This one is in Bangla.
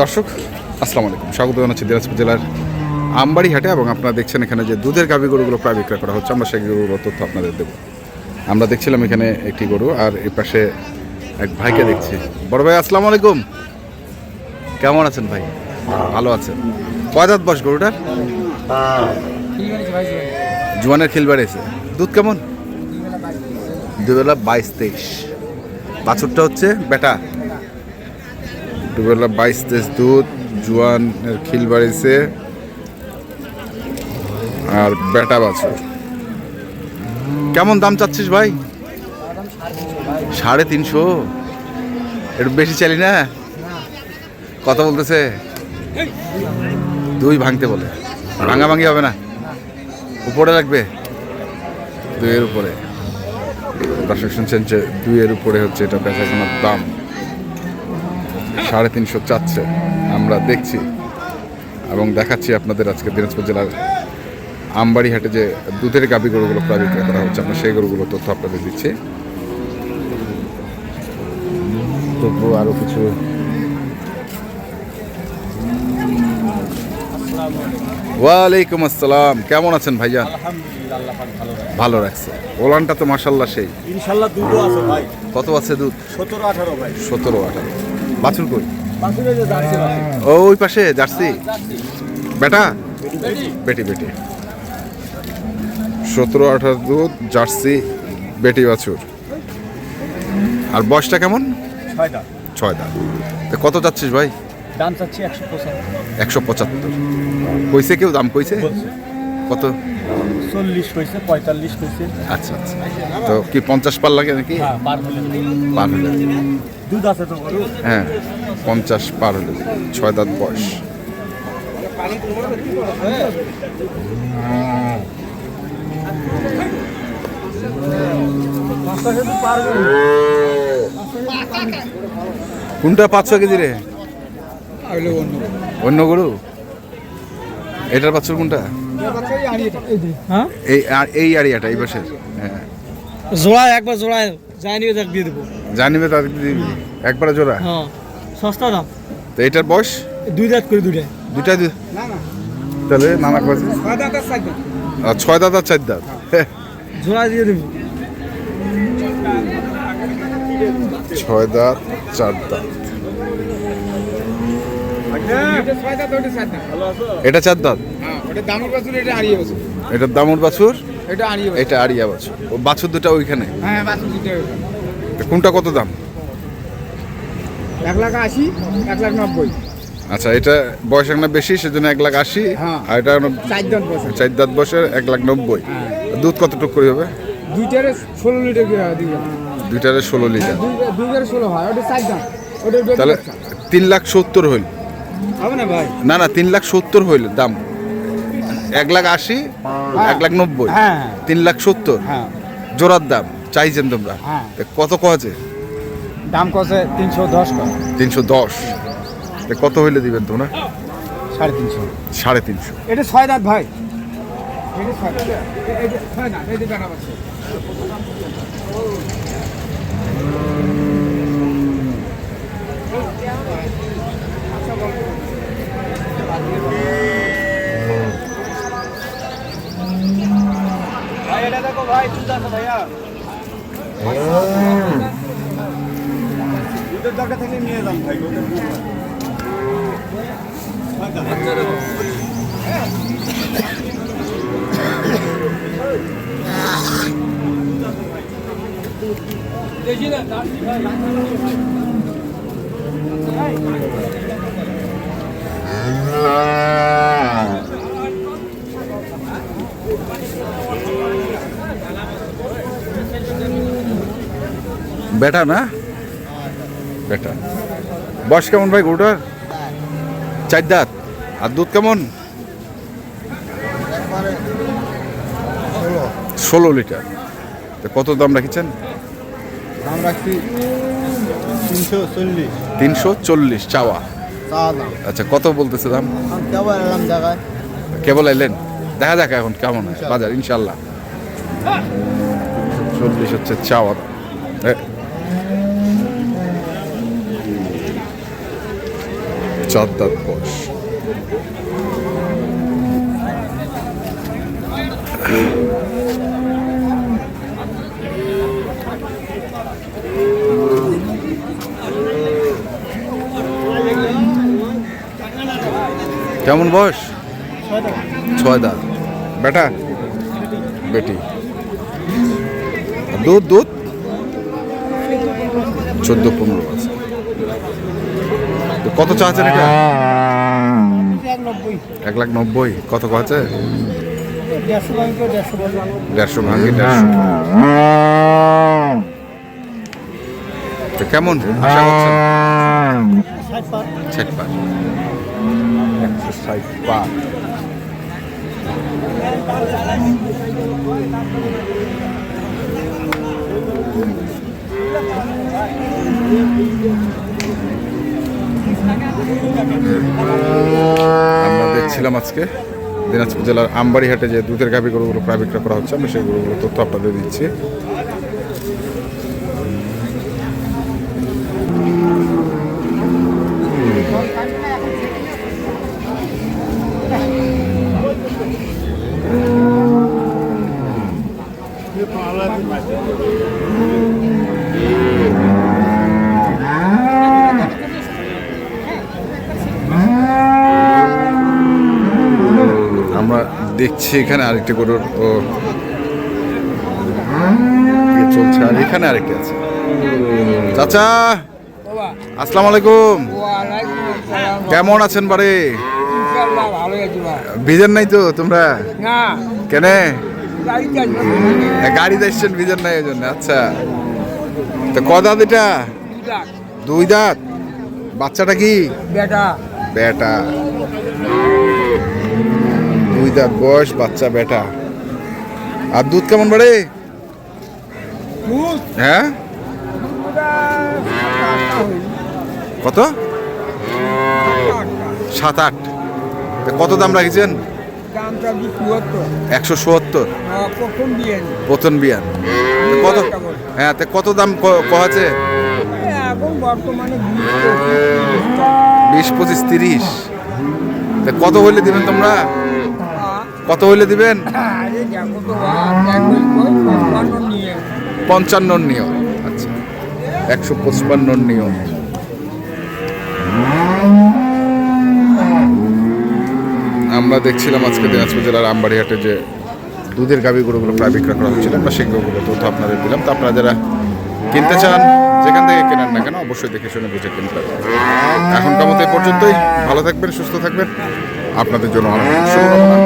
দর্শক, আসসালামু আলাইকুম। স্বাগত জানাচ্ছি দিনাজপুর জেলার আমবাড়ি হাটে এবং আপনারা দেখছেন এখানে যে দুধের গাভী গরুগুলো প্রায় বিক্রয় করা হচ্ছে। আমরা সেই গরুগুলোর তথ্য আপনাদের দেবো। আমরা দেখছিলাম এখানে একটি গরু আর এই পাশে এক ভাইকে দেখছি। বড় ভাই, আসসালামু আলাইকুম। কেমন আছেন ভাই? ভালো আছেন। কয় দাঁত বস গরুটার? জোয়ানের খিল বাড়িয়েছে দুধ কেমন? দুবেলা বাইশ তেইশ। বাছুরটা হচ্ছে বেটা। দুবেলা বাইশ তেইশ দুধ, জোয়ানের খিল বাড়িয়েছে, আর বেটা বাছুর। কেমন দাম চাচ্ছিস ভাই? সাড়ে তিনশো। একটু বেশি চালি না? কথা বলতেছে। দুই ভাঙতে বলে। ভাঙা ভাঙি হবে না। উপরে লাগবে দুইয়ের উপরে। দর্শক শুনছেন যে দুইয়ের উপরে হচ্ছে এটা বেচাকেনার দাম। সাড়ে তিনশো চাচ্ছে আমরা দেখছি। এবং দেখাচ্ছি আপনাদের আজকে দিনাজপুর জেলার আমবাড়ি হাটে যে দুধের গাবি গরুগুলো প্রায় বিক্রয় করা হচ্ছে আমরা সেই গরুগুলো তথ্য আপনাদের দিচ্ছি। তবু আরও কিছু ওয়ালাইকুম আসসালাম। কেমন আছেন ভাইয়া ভালো রাখছে। ওলানটা তো মাসাল্লাহ সেই। ইনশাল্লাহ দুটো আছে ভাই। কত আছে দুধ? সতেরো আঠারো ভাই। সতেরো আঠারো। বাছুর কই? ও ওই পাশে জার্সি? বেটা? বেটি। বেটি সতেরো আঠারো দুধ জার্সি বেটি বাছুর। আর বয়সটা কেমন? ছয় দাম ছয় দাম তা কত যাচ্ছিস ভাই? দাম চাচ্ছি একশো পঁচাত্তর। একশো পঁচাত্তর। কইছে কেউ দাম? কইছে? কত? চল্লিশ কইছে পঁয়তাল্লিশ কইছে। আচ্ছা আচ্ছা। তো কি পঞ্চাশ পার লাগে নাকি? হ্যাঁ পার হলে। দুধ আছে তো হ্যাঁ পঞ্চাশ পার হলে ছয় দাঁত বয়স। কোনটা পাঁচশো কেজি রে? অন্য গরু? এটার পাঁচশো কোনটা? হ্যাঁ? এই আর- এই আরিয়াটা এই পাশের। হ্যাঁ। জোড়া একবার জোড়া যায়নি দিয়ে দেবো। জানিবে তাদেরকে দিবি একবারে জোড়া? হ্যাঁ সস্তা দাম। তো এটার বয়স? দুই দাঁত করে দুইটা। দুটাই দু- তাহলে নানা কাছে ছয় দাঁত আর চার দাঁত। হ্যাঁ, জোড়া দিয়ে দেবো। ছয় দাঁত চার দাঁত। এটা চার দাঁত? এটার দামুর বাছুর এটা আরিয়া বাছুর। ও বাছুর দুটা ওইখানে? তা কোনটা কত দাম? এক লাখ আশি এক লাখ নব্বই। আচ্ছা এটা বয়স একটা বেশি সেজন্য এক লাখ আশি। হ্যাঁ। আর এটা চার দাঁত বছর বয়সের এক লাখ নব্বই। দুধ কতটুকু করে হবে? দুইটারে ষোলো লিটার দুইটারে ষোলো লিটার। দুই- দুইটারে ষোলো হয় ওটা চার দাঁত। তাহলে তিন লাখ সত্তর হইল। হবে না ভাই? না না তিন লাখ সত্তর হইল দাম। এক লাখ আশি এক লাখ নব্বই। হ্যাঁ। তিন লাখ সত্তর। হ্যাঁ। জোড়ার দাম। চাইছেন তোমরা? হ্যাঁ। কত কছে দাম কছে তিনশো দশ তিনশো দশ। কত হইলে দিবেন তোমরা? সাড়ে তিনশো। সাড়ে তিনশো। এটা ছয় দাঁত ভাই। ভাই এটা দেখো ভাই দুধ আছে ভাইয়া। দুধের দরকার থাকলে নিয়ে যান ভাই ওদের দুধ আছে। ছয় বেটা না? বেটা। বয়স কেমন ভাই গরুটার? চার দাঁত। আর দুধ কেমন? ষোলো লিটার। তা কত দাম রাখিছেন? দাম রাখছি তিনশো চল্লিশ। তিনশো চল্লিশ চাওয়া। আচ্ছা কত বলতেছে দাম? কেবল কেবল এলেন? দেখা যাক এখন কেমন হয়। বাজার ইনশাল্লাহ। চল্লিশ হচ্ছে চাওয়া দাম এ, চার দাঁত বয়স। কেমন বয়স? ছয় দাঁত। বেটা? বেটি। দুধ দুধ? চোদ্দ পনেরো আছে। কত চাচ্ছেন এটা? এক লাখ নব্বই। কত আছে? দেড়শো ভাঙি দেড়শো কেমন? আশা করছেন? ষাট পার। একশো ষাট পার। আমরা দেখছিলাম আজকে, দিনাজপুর জেলার আমবাড়িহাটে যে দুধের গাভী গরুগুলো প্রায় বিক্রয় করা হচ্ছে আমরা সেই গরুগুলো তথ্য আপনাদের দিচ্ছি। দেখছি এখানে আরেকটি গরুর ও ইয়ে চলছে আর এখানে আরেকটি আছে। চাচা আসসালামু আলাইকুম। কেমন আছেন বাড়ি? ভিজেন নাই তো তোমরা? কেনে? গাড়ি দেখছেন ভিজেন নাই ওই জন্য আচ্ছা। তো ক দাঁত এটা? দুই দাঁত। বাচ্চাটা কি? বেটা। বেটা। দুই দাঁত বয়স বাচ্চা বেটা। আর দুধ কেমন বাড়ে? হ্যাঁ? কত? সাত আট। কত দাম রাখছেন? একশো চুয়াত্তর। প্রথম দিয়ে বিয়ান। কত? হ্যাঁ তা কত দাম কহাছে বিশ পঁচিশ তিরিশ। তা কত হইলে দিবেন তোমরা? কত হইলে দিবেন? পঞ্চান্ন নিয়ম। আচ্ছা একশো পঁচপান্ন নিয়ম। আমরা দেখছিলাম আজকে দিনাজপুর জেলার আমবাড়িহাটে যে দুধের গাভী গরুগুলো প্রায় বিক্রয় করা হচ্ছিল, আমরা সেই গরুগুলো তথ্য আপনাদের দিলাম। তো আপনারা যারা কিনতে চান, যেখান থেকে কেনেন না কেন, অবশ্যই দেখে শুনে বুঝে কিনতে হবে। এখন কেমন এই পর্যন্তই। ভালো থাকবেন, সুস্থ থাকবেন। আপনাদের জন্য অনেক শুভকামনা।